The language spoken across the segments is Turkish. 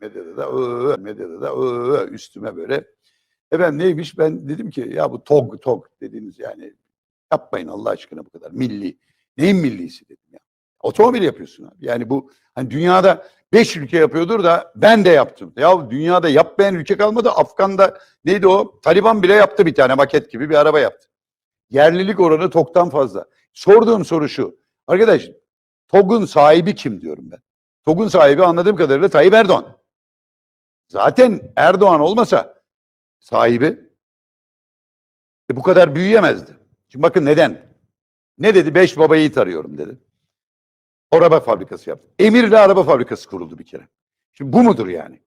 medyada da ıı, medyada da ıı, üstüme böyle. Efendim neymiş ben dedim ki ya bu TOG TOG dediğiniz yani yapmayın Allah aşkına bu kadar milli. Neyin millisi dedim ya. Otomobil yapıyorsun abi. Yani bu hani dünyada beş ülke yapıyordur da ben de yaptım. Ya dünyada yapmayan ülke kalmadı. Afgan'da neydi o? Taliban bile yaptı bir tane maket gibi bir araba yaptı. Yerlilik oranı TOG'dan fazla. Sorduğum soru şu. Arkadaş TOG'un sahibi kim diyorum ben. TOG'un sahibi anladığım kadarıyla Tayyip Erdoğan. Zaten Erdoğan olmasa sahibi e, bu kadar büyüyemezdi. Şimdi bakın neden? Ne dedi? Beş baba yiğit arıyorum dedi. Araba fabrikası yaptı. Emirli araba fabrikası kuruldu bir kere. Şimdi bu mudur yani?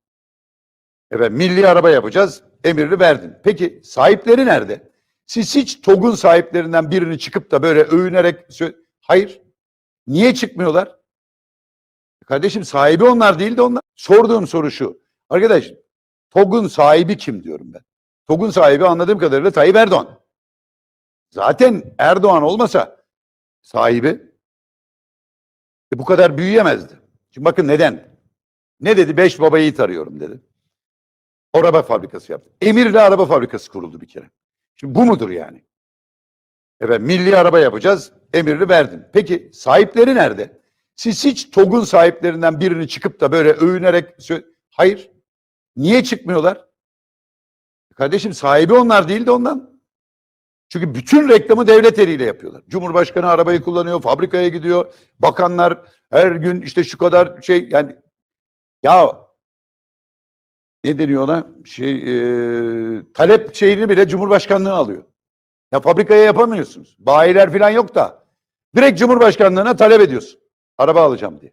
Evet milli araba yapacağız. Emirli verdin. Peki sahipleri nerede? Siz hiç TOG'un sahiplerinden birini çıkıp da böyle övünerek hayır. Niye çıkmıyorlar? Kardeşim sahibi onlar değil de onlar. Sorduğum soru şu. Arkadaş TOG'un sahibi kim diyorum ben. TOG'un sahibi anladığım kadarıyla Tayyip Erdoğan. Zaten Erdoğan olmasa sahibi e, bu kadar büyüyemezdi. Şimdi bakın neden? Ne dedi? Beş baba yiğit arıyorum dedi. Araba fabrikası yaptı. Emirli araba fabrikası kuruldu bir kere. Şimdi bu mudur yani? Evet milli araba yapacağız. Emirli verdin. Peki sahipleri nerede? Siz hiç TOG'un sahiplerinden birini çıkıp da böyle övünerek hayır. Niye çıkmıyorlar? Kardeşim sahibi onlar değil de ondan. Çünkü bütün reklamı devlet eliyle yapıyorlar. Cumhurbaşkanı arabayı kullanıyor, fabrikaya gidiyor. Bakanlar her gün işte şu kadar şey yani ya ne deniyor ona? Şey e, talep şeyini bile Cumhurbaşkanlığı alıyor. Ya fabrikaya yapamıyorsunuz. Bayiler falan yok da. Direkt Cumhurbaşkanlığına talep ediyorsun. Araba alacağım diye.